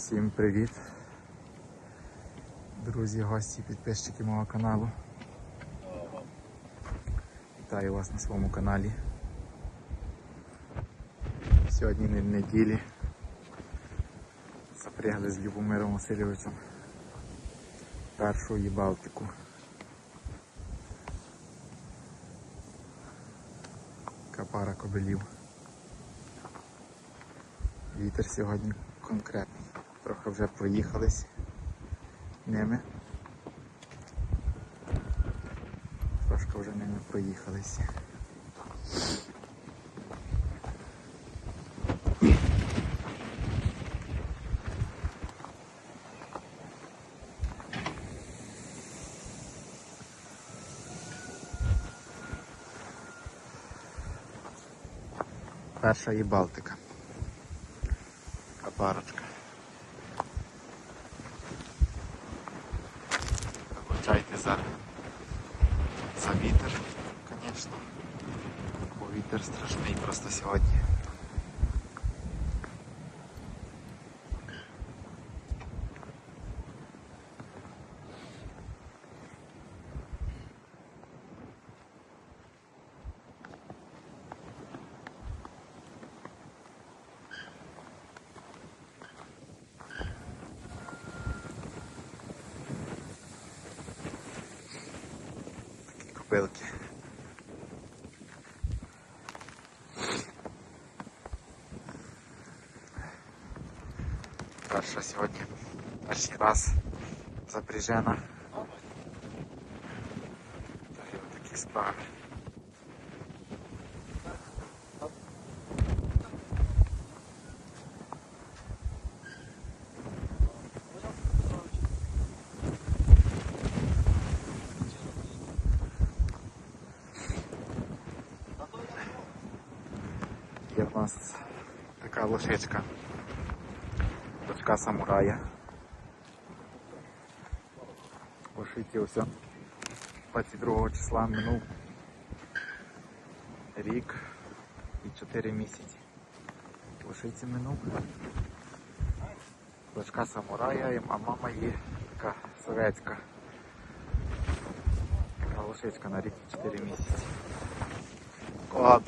Всім привіт! Друзі, гості, підписчики мого каналу. Вітаю вас на своєму каналі. Сьогодні не неділі. Запрягли з Любомиром Васильовичем першу і Балтику. Капара кобелів. Вітер сьогодні конкретний. Трохи вже проїхались ними. Трошки вже ними проїхалися. Перша є Балтика. Така парочка. За, за вітер, звісно. Вітер страшний просто сьогодні. Такі копилки. Перша сьогодні перший раз запряжена. Та й такі справи. Є в нас така лошечка. Дочка самурая. Лошиці ось 22 числа минув рік і 4 місяці. Лошиці минув. Дочка самурая, а мама є така советська. Така лошечка на рік і 4 місяці. Кого б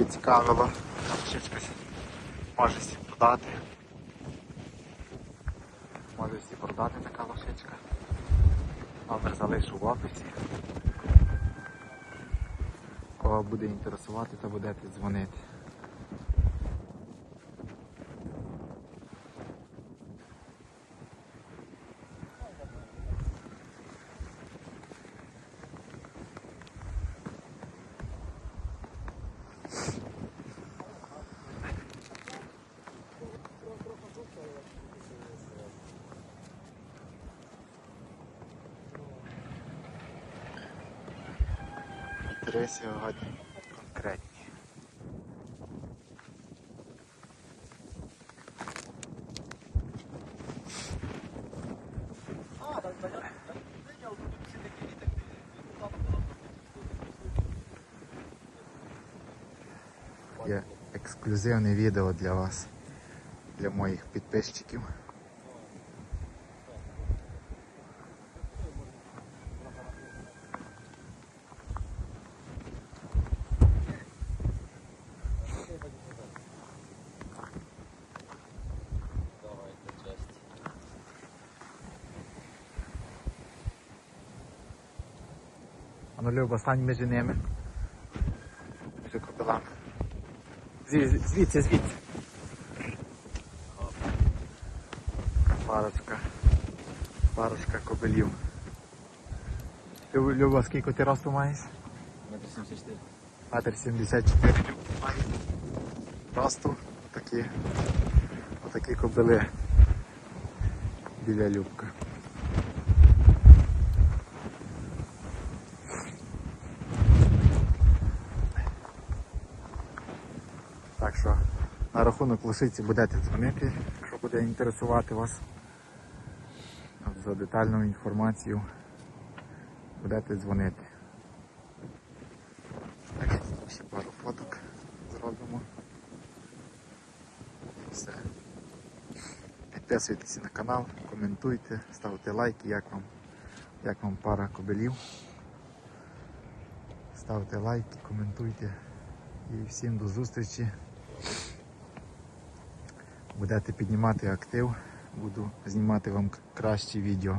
цікавило, щось може всі продати. Може всі продати така лошечка. Номер залишу в описі. Кого буде інтересувати, то будете дзвонити. Три сьогодні конкретні. Є ексклюзивне відео для вас, для моїх підписчиків. А ну Люба, стань між ними. Між копилами. Звідси, звідси. Парочка. Парочка кобилів. Люба, Люба, скільки ти росту маєш? Метр 74. Метр 74 має. Росту такі. Отакі кобили біля Любка. Так що на рахунок лошиці будете дзвонити, якщо буде інтересувати вас. За детальну інформацію будете дзвонити. Так, ще пару фоток зробимо. І все. Підписуйтесь на канал, коментуйте, ставте лайки, як вам, як вам пара кобелів. Ставте лайки, коментуйте. І всім до зустрічі. Будете піднімати актив, буду знімати вам кращі відео.